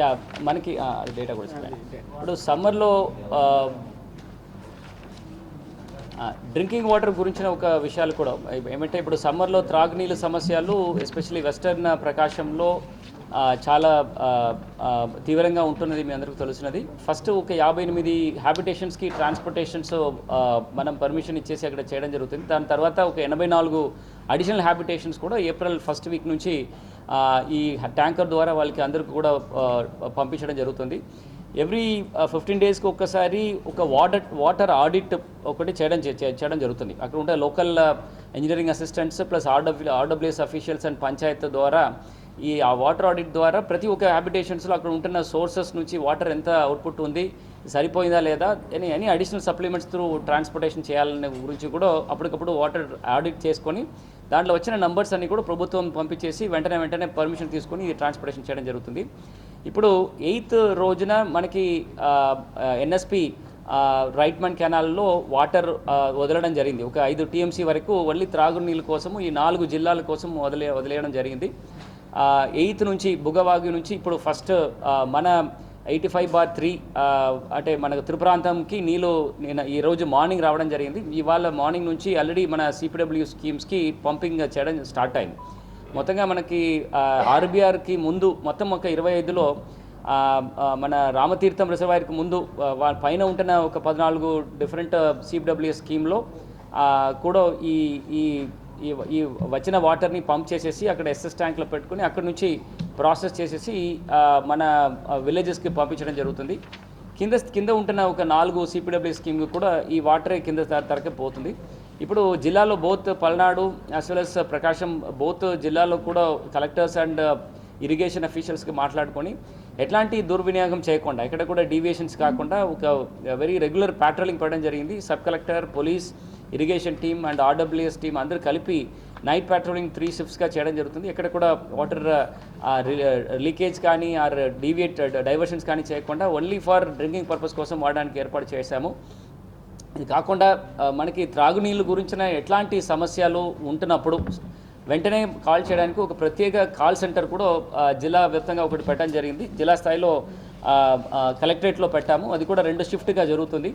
Yeah మనకి data కూడా ఇప్పుడు సమ్మర్లో డ్రింకింగ్ వాటర్ గురించిన ఒక విషయాలు కూడా ఏమంటే ఇప్పుడు సమ్మర్లో త్రాగునీళ్ళ సమస్యలు ఎస్పెషల్లీ వెస్టర్న్ ప్రకాశంలో చాలా తీవ్రంగా ఉంటున్నది మీ అందరికీ తెలిసినది ఫస్ట్ ఒక యాభై ఎనిమిది హ్యాబిటేషన్స్కి ట్రాన్స్పోర్టేషన్స్ మనం పర్మిషన్ ఇచ్చేసి అక్కడ చేయడం జరుగుతుంది. దాని తర్వాత ఒక ఎనభై నాలుగు అడిషనల్ హ్యాబిటేషన్స్ కూడా ఏప్రిల్ ఫస్ట్ వీక్ నుంచి ఈ ట్యాంకర్ ద్వారా వాళ్ళకి అందరికీ కూడా పంపించడం జరుగుతుంది. ఎవ్రీ ఫిఫ్టీన్ డేస్కి ఒక్కసారి ఒక వాటర్ వాటర్ ఆడిట్ ఒకటి చేయడం చేయడం జరుగుతుంది. అక్కడ ఉండే local engineering assistants plus RW RWS officials and panchayat ద్వారా ఈ ఆ వాటర్ ఆడిట్ ద్వారా ప్రతి ఒక్క హ్యాబిటేషన్స్లో అక్కడ ఉంటున్న సోర్సెస్ నుంచి వాటర్ ఎంత అవుట్పుట్ ఉంది సరిపోయిందా లేదా? అని any additional supplements through transportation చేయాలనే గురించి కూడా అప్పటికప్పుడు వాటర్ ఆడిట్ చేసుకొని దాంట్లో వచ్చిన నంబర్స్ అన్ని కూడా ప్రభుత్వం పంపించేసి వెంటనే వెంటనే పర్మిషన్ తీసుకొని ట్రాన్స్పోర్టేషన్ చేయడం జరుగుతుంది. ఇప్పుడు ఎయిత్ రోజున మనకి ఎన్ఎస్పి రైట్మన్ కెనాల్లో వాటర్ వదలడం జరిగింది. ఒక ఐదు టీఎంసీ వరకు ఓన్లీ త్రాగునీళ్ళ కోసము ఈ నాలుగు జిల్లాల కోసం వదిలే వదిలేయడం జరిగింది. ఎయిత్ నుంచి బుగవాగి నుంచి ఇప్పుడు ఫస్ట్ మన ఎయిటీ ఫైవ్ బార్ త్రీ అంటే మన త్రిపురాంతంకి నీళ్ళు నేను ఈరోజు మార్నింగ్ రావడం జరిగింది. ఇవాళ మార్నింగ్ నుంచి ఆల్రెడీ మన సిపిడబ్ల్యూ స్కీమ్స్కి పంపింగ్ చేయడం స్టార్ట్ అయింది. మొత్తంగా మనకి ఆర్బీఆర్కి ముందు మొత్తం ఒక ఇరవై ఐదులో మన రామతీర్థం రిజర్వాయర్కి ముందు పైన ఉంటున్న ఒక పద్నాలుగు డిఫరెంట్ సిపిడబ్ల్యూ స్కీమ్లో కూడా ఈ ఈ ఈ ఈ వచ్చిన వాటర్ని పంప్ చేసేసి అక్కడ ఎస్ఎస్ ట్యాంక్లో పెట్టుకుని అక్కడ నుంచి ప్రాసెస్ చేసేసి మన విలేజెస్కి పంపించడం జరుగుతుంది. కింద కింద ఉంటున్న ఒక నాలుగు సిపిడబ్ల్యూ స్కీమ్ కూడా ఈ వాటరే కింద తర- తరకే పోతుంది. ఇప్పుడు జిల్లాలో both Palnadu as well as Prakasam both జిల్లాలో కూడా కలెక్టర్స్ అండ్ ఇరిగేషన్ అఫీషియల్స్కి మాట్లాడుకొని ఎట్లాంటి దుర్వినియోగం చేయకుండా ఎక్కడ కూడా డీవియేషన్స్ కాకుండా ఒక వెరీ రెగ్యులర్ ప్యాట్రోలింగ్ పెట్టడం జరిగింది. Sub collector police irrigation team and RWS team అందరూ కలిపి నైట్ ప్యాట్రోలింగ్ త్రీ షిఫ్ట్స్గా చేయడం జరుగుతుంది. ఎక్కడ కూడా వాటర్ లీకేజ్ కానీ ఆర్ డీవియేట్ డైవర్షన్స్ కానీ చేయకుండా ఓన్లీ ఫర్ డ్రింకింగ్ పర్పస్ కోసం వాడడానికి ఏర్పాటు చేశాము. ఇది కాకుండా మనకి త్రాగునీళ్ళు గురించిన ఎట్లాంటి సమస్యలు ఉంటున్నప్పుడు వెంటనే కాల్ చేయడానికి ఒక ప్రత్యేక కాల్ సెంటర్ కూడా జిల్లా వ్యాప్తంగా ఒకటి పెట్టడం జరిగింది. జిల్లా స్థాయిలో కలెక్టరేట్లో పెట్టాము. అది కూడా రెండు షిఫ్ట్గా జరుగుతుంది.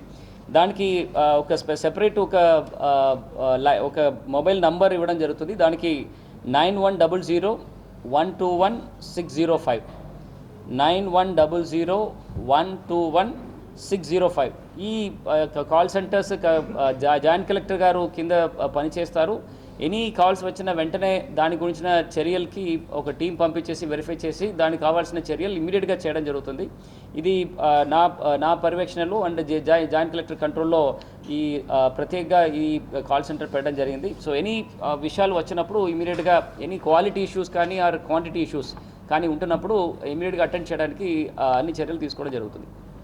దానికి ఒక సెపరేట్ ఒక లై- ఒక మొబైల్ నంబర్ ఇవ్వడం జరుగుతుంది. దానికి nine one double zero one two one six zero five nine one double zero one two one six zero five ఈ కాల్ సెంటర్స్ జాయింట్ కలెక్టర్ గారు కింద పనిచేస్తారు ఎనీ కాల్స్ వచ్చిన వెంటనే దాని గురించిన చర్యలకి ఒక టీం పంపించేసి వెరిఫై చేసి దానికి కావాల్సిన చర్యలు ఇమీడియట్గా చేయడం జరుగుతుంది. ఇది నా నా పర్యవేక్షణలో అండ్ జాయింట్ కలెక్టర్ కంట్రోల్లో ఈ ప్రత్యేకంగా ఈ కాల్ సెంటర్ పెట్టడం జరిగింది. సో ఎనీ విషయాలు వచ్చినప్పుడు ఇమీడియట్గా ఎనీ క్వాలిటీ ఇష్యూస్ కానీ ఆర్ క్వాంటిటీ ఇష్యూస్ కానీ ఉంటున్నప్పుడు ఇమీడియట్గా అటెండ్ చేయడానికి అన్ని చర్యలు తీసుకోవడం జరుగుతుంది.